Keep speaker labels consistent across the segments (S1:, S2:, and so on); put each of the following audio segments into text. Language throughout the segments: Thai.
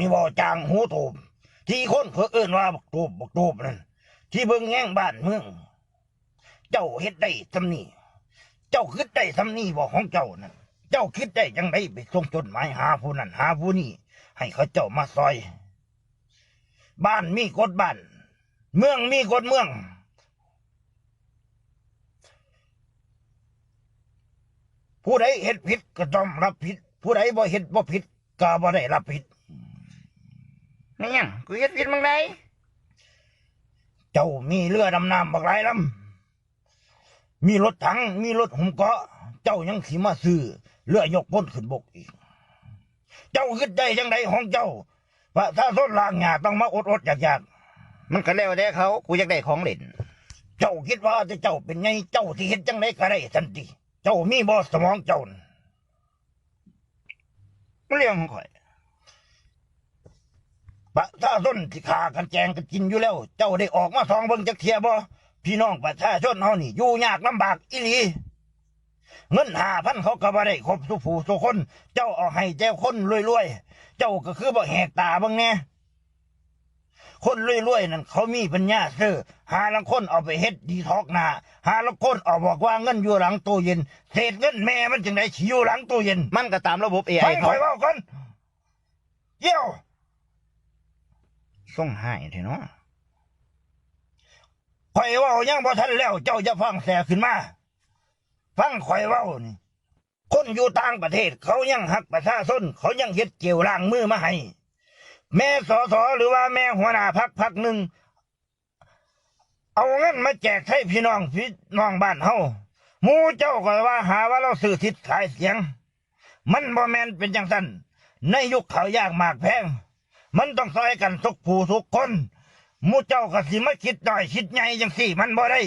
S1: นี่บ่จางหูตูบที่คนเขาเอิ้นว่าบักตูบบักตูบนั่นที่เบิ่งแง่งบ้านเมือง เจ้าเฮ็ดได้ซำนี้เจ้าคิดได้ซำนี้บ่ของเจ้านั่นเจ้าคิดได้จังไดไปส่งจดหมายหาผู้นั้นหาผู้นี้ให้เขาเจ้ามาซอย บ้านมีกฎบ้าน เมืองมีกฎเมืองผู้ใดเฮ็ดผิดก็ต้องรับผิด ผู้ใดบ่เฮ็ดบ่ผิดก็บ่ได้รับผิด
S2: ไม่ยังกูเฮ็ดผิดมึงได้
S1: เจ้ามีเรือดำน้ำบักหลายลำมีรถถัง มีรถหุ่มเกาะ เจ้ายังสิมาซื้อเรือยกพ้นขึ้นบกอีก เจ้าคิดได้จังไดของเจ้าว่าถ้าส้นลางหยาต้องมาอดอดอยากอยาก
S2: มันก็แล้วแต่เขา กูอยากได้ของเล่น
S1: เจ้าคิดว่าจะเจ้าเป็นไงเจ้าที่เฮ็ดจังไดก็ได้สันติเจ้ามีบ่สมองเจ้าน่ะ
S2: มันเรื่องของข่อย
S1: ประชาชนที่ขากันแจงกันกินอยู่แล้ว เจ้าได้ออกมาทองเบิ่งจักเทียบ่พี่น้องประชาชนเฮานี่อยู่ยากลำบากอีหลีเงินหาพันเขาก็บ่ได้ครบทุกผู้ทุกคน เจ้าเอาให้แต่คนรวยๆ เจ้าก็คือบ่แหกตาเบิ่งแน่คนรวยๆนั่นเขามีปัญญาซื้อหาลังคนเอาไปเฮ็ดดีทอกหน้าหาลังคนเอาบอกว่าเงินอยู่หลังตู้เย็นเศษเงินแม่มันจังได๋สิอยู่หลังตู้เย็น
S2: มันก็ตามระบบ
S1: ไป
S2: AI
S1: ค
S2: เขา
S1: อยเว้าก่อนเยี่ยว
S2: ส่งให้เถอะเนาะ
S1: ข่อยเว้ายังบ่ทันแล้ว เจ้าจะฟังแสขึ้นมา ฟังข่อยเว้านี่คนอยู่ต่างประเทศ เขายังหักประชาชนเขายังเฮ็ดเกี่ยวล้างมือมาให้ แม่สอสอหรือว่าแม่หัวหน้าพักพักหนึ่งเอาเงินมาแจกให้พี่น้องพี่น้องบ้านเฮาหมู่เจ้าก็ว่าหาว่าเราสื่อทิศขายเสียง มันบ่แมนเป็นจังซั่นในยุคเขายากหมากแพง มันต้องซอยกันทุกผู้ทุกคนมู่เจ้าก็สิมาคิดหน้อยคิดใหญ่จังสี่มันบ่ได้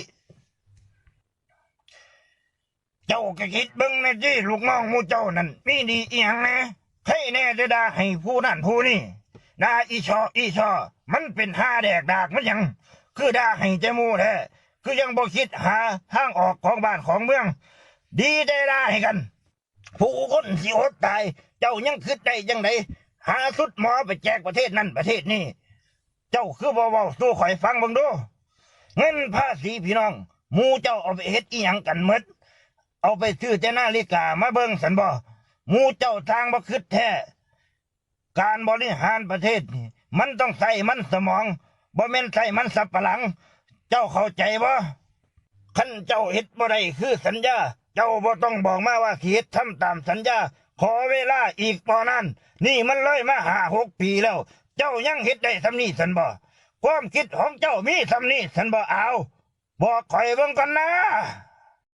S1: เจ้าก็คิดเบิ่งในที่ลูกน้องมู่เจ้านั่นมีดีเอียงน่ใครแน่จะด่าให้ผู้นั่นผู้นี่ด่าอีชออีชอ มันเป็นห้าแดกดากมันยัง คือด่าให้ใจมูแท้คือยังบ่คิดหาทางออกของบ้านของเมือง ดีได้ด่าให้กัน ผู้คนสิอดตาย เจ้ายังคิดได้จังได หาสุดหมอไปแจกประเทศนั้นประเทศนี้ เจ้าคือบ่เว้าสู้ข่อยฟังบิ่งดูเงินภาษีพี่น้องหมูเจ้าเอาไปเฮ็ดอีหยังกันหมดเอาไปซื้อแต่นาฬิกามาเบิ่งสันบ่หมูเจ้าทางบ่คิดแท้ การบริหารประเทศนี่มันต้องใส่มันสมองบ่แม่นใส่มันสับปะหลัง เจ้าเข้าใจบ่คันเจ้าเฮ็ดบ่ได้คือสัญญา เจ้าบ่ต้องบอกมาว่าสิเฮ็ดทำตามสัญญา ขอเวลาอีกปอนั้น นี่มันเลยมาหาหกปีแล้ว เจ้ายังเฮ็ดได้สำนีสันบ่ความคิดของเจ้ามีสำนีสันบ่เอาบอกข่อยเบิ่งกันนะ